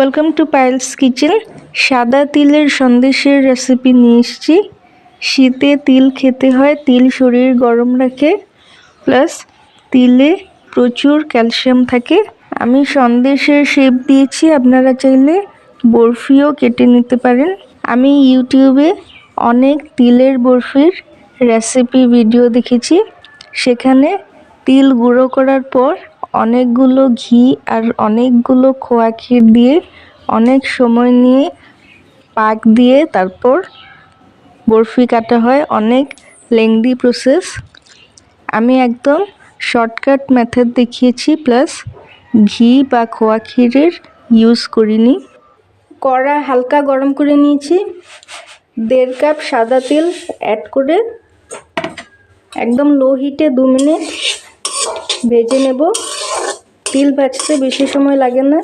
Welcome to piles kitchen সাদা তিলের সন্দেশের recipe নিয়ে এসেছি। শীতে তিল খেতে হয়, তিল শরীর গরম রাখে। প্লাস তিলে প্রচুর ক্যালসিয়াম থাকে। আমি সন্দেশের শেপ দিয়েছি, আপনারা চাইলে বরফিও কেটে নিতে পারেন। আমি ইউটিউবে অনেক তিলের বরফির রেসিপি ভিডিও দেখেছি। সেখানে তিল গুঁড়ো করার পর অনেকগুলো ঘি আর অনেকগুলো খোয়া ক্ষীর দিয়ে অনেক সময় নিয়ে পাক দিয়ে তারপর বরফি কাটা হয়। অনেক লেংদি প্রসেস আমি একদম শর্টকাট মেথড দেখিয়েছি প্লাস ঘি বা খোয়া ক্ষীরের ইউজ করিনি। কড়া হালকা গরম করে নিয়েছি। দেড় কাপ সাদা তেল অ্যাড করে একদম লো হিটে দু মিনিট ভেজে নেব। তিল ভাজতে বেশি সময় লাগে না।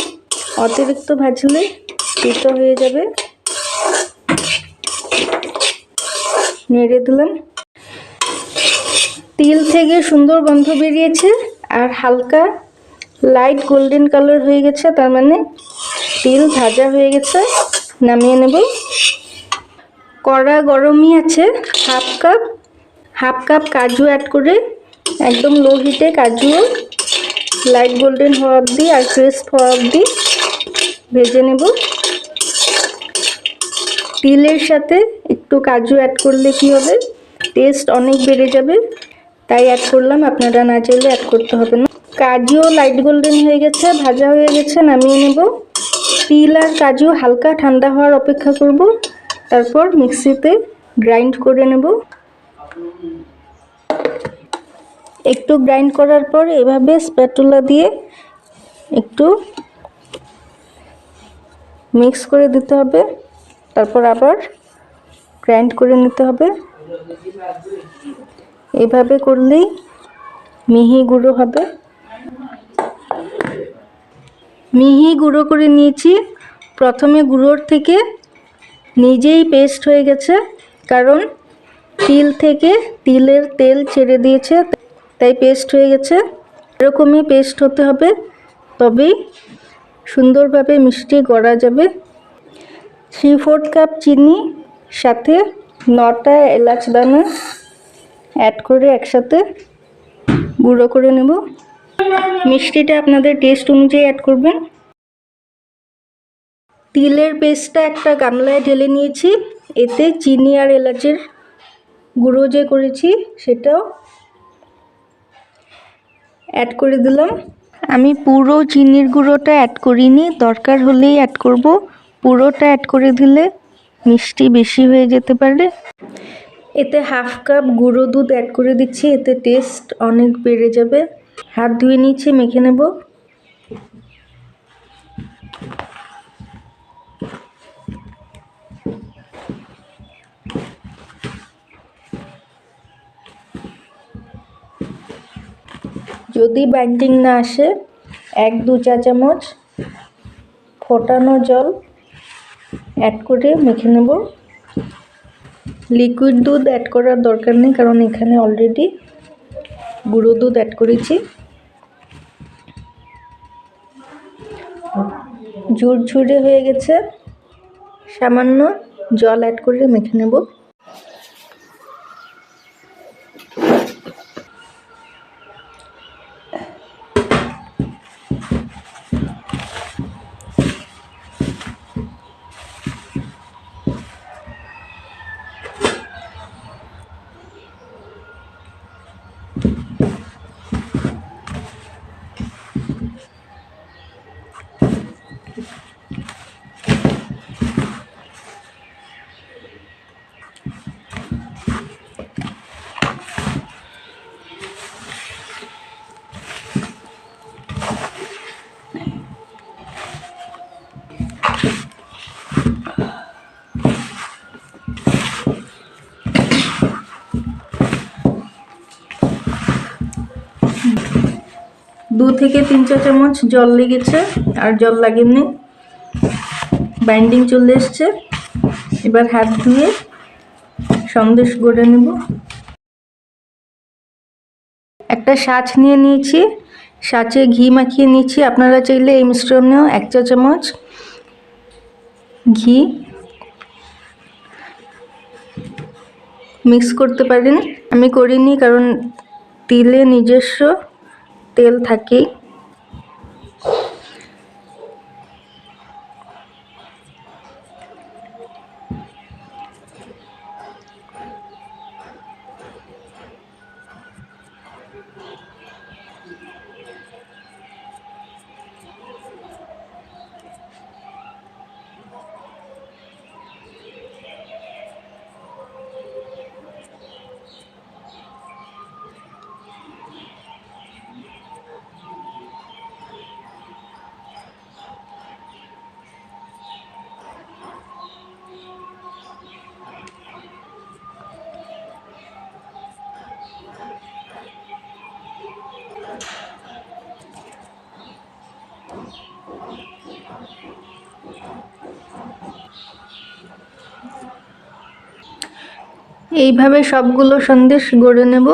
অতিরিক্ত ভাজলে তিতো হয়ে যাবে। নেড়ে দিলাম। তিল থেকে সুন্দর গন্ধ বেরিয়েছে আর হালকা লাইট গোল্ডেন কালার হয়ে গেছে, তার মানে তিল ভাজা হয়ে গেছে। নামিয়ে নেব। কড়া গরমই আছে হাফ কাপ হাফ কাপ কাজু অ্যাড করে একদম লো হিটে কাজুও লাইট গোল্ডেন হওয়া অবধি আর ক্রিস্প হওয়া অবধি ভেজে নেব। তিলের সাথে একটু কাজু অ্যাড করলে কি হবে? টেস্ট অনেক বেড়ে যাবে, তাই অ্যাড করলাম। আপনারা না চাইলে অ্যাড করতে হবে না। কাজুও লাইট গোল্ডেন হয়ে গেছে, ভাজা হয়ে গেছে, নামিয়ে নেব। তিল আর কাজু হালকা ঠান্ডা হওয়ার অপেক্ষা করব, তারপর মিক্সিতে গ্রাইন্ড করে নেব। একটু গ্রাইন্ড করার পর এভাবে স্প্যাটুলা দিয়ে একটু মিক্স করে দিতে হবে। তারপর আবার গ্রাইন্ড করে নিতে হবে। এভাবে করলেই মিহি গুঁড়ো হবে। মিহি গুঁড়ো করে নিয়েছি। প্রথমে গুঁড়োর থেকে নিজেই পেস্ট হয়ে গেছে, কারণ তিল থেকে তিলের তেল ছেড়ে দিয়েছে। তাই পেস্ট হয়ে গেছে। এরকমই পেস্ট হতে হবে। তবেই সুন্দরভাবে মিষ্টি গড়া যাবে। থ্রি ফোর্থ কাপ চিনি, সাথে নটা এলাচ দানা অ্যাড করে একসাথে গুঁড়ো করে নেব। মিষ্টিটা আপনাদের টেস্ট অনুযায়ী অ্যাড করবেন। তিলের পেস্টটা একটা গামলায় ঢেলে নিয়েছি। এতে চিনি আর এলাচের গুঁড়ো যে করেছি, সেটাও অ্যাড করে দিলাম। আমি পুরো চিনির গুঁড়োটা অ্যাড করিনি, দরকার হলেই অ্যাড করব। পুরোটা অ্যাড করে দিলে মিষ্টি বেশি হয়ে যেতে পারে। এতে হাফ কাপ গুঁড়ো দুধ অ্যাড করে দিচ্ছি, এতে টেস্ট অনেক বেড়ে যাবে। হাত ধুয়ে নিচ্ছি মেখে নেব। যদি বাইন্ডিং না আসে, এক, দু চা চামচ ফোটানো জল অ্যাড করে মেখে নেব। লিকুইড দুধ অ্যাড করার দরকার নেই, কারণ এখানে অলরেডি গুঁড়ো দুধ অ্যাড করেছি। ঝুরঝুরে হয়ে গেছে, সামান্য জল অ্যাড করে মেখে নেব। দু থেকে তিন চা চামচ জল লেগেছে, আর জল লাগেনি। বাইন্ডিং চলে এসছে। এবার হাত ধুয়ে সন্দেশ গড়ে নেব। একটা সাজ নিয়ে নিয়েছি। সাঁচে ঘি মাখিয়ে নিয়েছি। আপনারা চাইলে এই মিশ্রণেও এক চা চামচ ঘি মিক্স করতে পারেন। আমি করিনি, কারণ তিলে নিজস্ব তেল থাকেই এইভাবে সবগুলো সন্দেশ গড়ে নেব।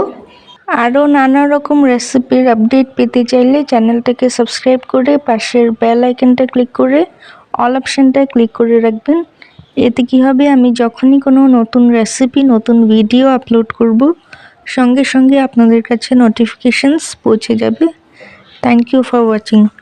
আরও নানা রকম রেসিপির আপডেট পেতে চাইলে চ্যানেলটাকে সাবস্ক্রাইব করে পাশের বেল আইকনটা ক্লিক করে অল অপশানটা ক্লিক করে রাখবেন। এতে কি হবে, আমি যখনই কোনো নতুন রেসিপি, নতুন ভিডিও আপলোড করব, সঙ্গে সঙ্গে আপনাদের কাছে নোটিফিকেশানস পৌঁছে যাবে। Thank you for watching